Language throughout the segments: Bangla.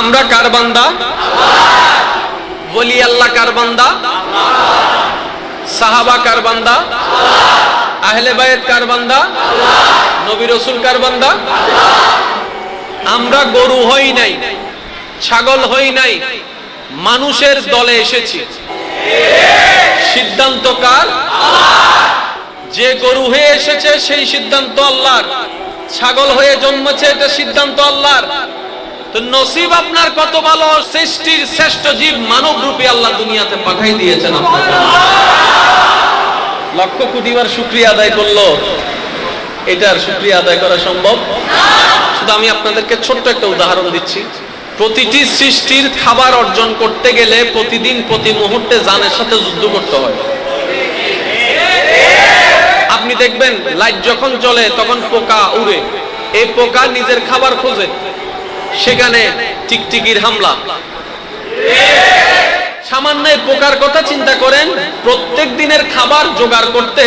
আমরা কার বান্দা? বলি আল্লাহ কার বান্দা? সাহাবা কার বান্দা? আহলে বায়েত কার বান্দা? নবী রসুল কার বান্দা? আমরা গরু হই নাই, ছাগল হই নাই, মানুষের দলে এসেছি। সিদ্ধান্ত কার? যে গরু হয়ে এসেছে সেই সিদ্ধান্ত আল্লাহর। ছাগল হয়ে জন্মেছে এটা সিদ্ধান্ত আল্লাহর। তো নসিব আপনার কত ভালো, সৃষ্টির শ্রেষ্ঠ জীব মানব রূপে আল্লাহ দুনিয়াতে পাঠাই দিয়েছেন আপনাকে। লক্ষ কোটিবার শুক্রিয়া আদায় করল। এটার শুক্রিয়া আদায় করা সম্ভব? শুধু আমি আপনাদেরকে ছোট্ট একটা উদাহরণ দিচ্ছি। প্রতিটি সৃষ্টির খাবার অর্জন করতে গেলে প্রতিদিন, প্রতি মুহূর্তে জানের সাথে যুদ্ধ করতে হয়। আপনি দেখবেন, লাইট যখন জ্বলে, তখন পোকা উড়ে। এই পোকা নিজের খাবার খোঁজে। সেখানে টিকটিকির হামলা। সামান্য পোকার কথা চিন্তা করেন, প্রত্যেক দিনের খাবার জোগাড় করতে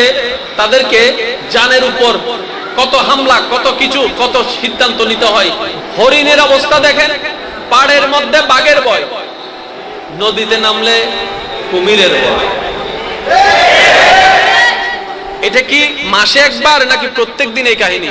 তাদেরকে জানের উপর কত হামলা, কত কিছু, কত সিদ্ধান্ত নিতে হয়। হরিণের অবস্থা দেখেন, পাড়ের মধ্যে বাঘের ভয়। নদীতে নামলে কুমিরের এটা কি মাসে একবার নাকি প্রত্যেক দিন এই কাহিনী?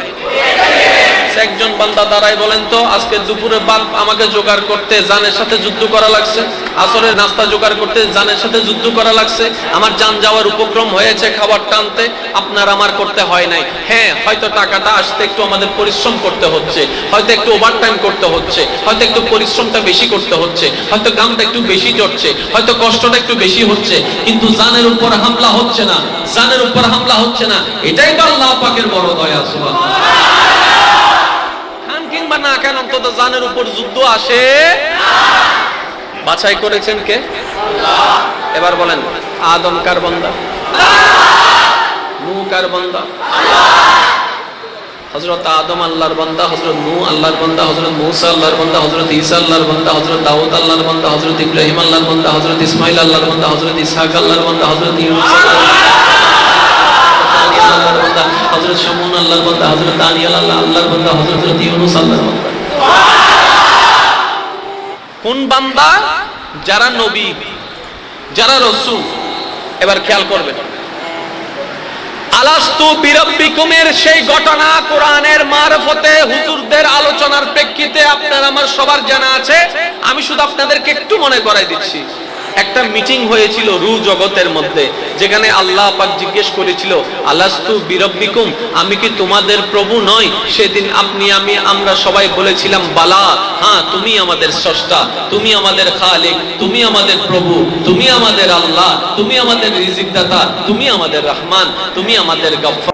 একজন বান্দা দাঁড়ায় বলেন তো, আজকে দুপুরে বাল্ব আমাকে জোগাড় করতে জানের সাথে যুদ্ধ করা লাগছে, আসরের নাস্তা জোগাড় করতে জানের সাথে যুদ্ধ করা লাগছে, আমার যান যাওয়ার উপক্রম হয়েছে খাবার টানতে, আপনার আমার করতে হয় নাই। হ্যাঁ হয়তো টাকাটা আসতে একটু আমাদের পরিশ্রম করতে হচ্ছে, হয়তো একটু ওভার টাইম করতে হচ্ছে, হয়তো একটু পরিশ্রমটা বেশি করতে হচ্ছে, হয়তো গামটা একটু বেশি চড়ছে হয়তো কষ্টটা একটু বেশি হচ্ছে, কিন্তু জানের উপর হামলা হচ্ছে না, জানের উপর হামলা হচ্ছে না, এটাই তো আল্লাহ পাকের বড় দয়া, সুবহানাল্লাহ। খান কিংবা না কেন অন্তত জানের উপর যুদ্ধ আসে বাছাই করেছেন কে এবার বলেন আদম কার বান্দা কার বান্দা হজরত আদম আল্লাহর বান্দা হজরত নূহ আল্লাহর বান্দা হজরত আল্লাহর বান্দা হজরত ঈসা আল্লাহর বান্দা হজরত দাউদ আল্লাহর বান্দা হজরত ইব্রাহিম আল্লাহর বান্দা হজরত ইসমাইল আল্লাহর বান্দা হজরত ইসহাক আল্লাহর বান্দা হজরত ইউনুস আল্লাহর বান্দা হজরত শামুন আল্লাহর বান্দা হজরত দানিয়াল আল্লাহ আল্লাহর বান্দা হজরত ইউনুস আল্লাহর বান্দা কোন বান্দা? যারা নবী, যারা রসুল, এবার খেয়াল করবেন। আলাস্তু বিরব্বিকুমের সেই ঘটনা কোরআনের মারফতে হুজুরদের আলোচনার প্রেক্ষিতে আপনার আমার সবার জানা আছে। আমি শুধু আপনাদেরকে একটু মনে করাই দিচ্ছি। একটা মিটিং হয়েছিল রু জগতের মধ্যে, যেখানে আল্লাহ পাক জিজ্ঞেস করেছিল, আলাস্তু বিরব্বিকুম? আমি কি তোমাদের প্রভু নই? সেদিন আপনি, আমি, আমরা সবাই বলেছিলাম, বালা হ্যাঁ তুমি আমাদের স্রষ্টা, তুমি আমাদের খালিক, তুমি আমাদের প্রভু, তুমি আমাদের আল্লাহ, তুমি আমাদের রিজিকদাতা, তুমি আমাদের রহমান, তুমি আমাদের গফফার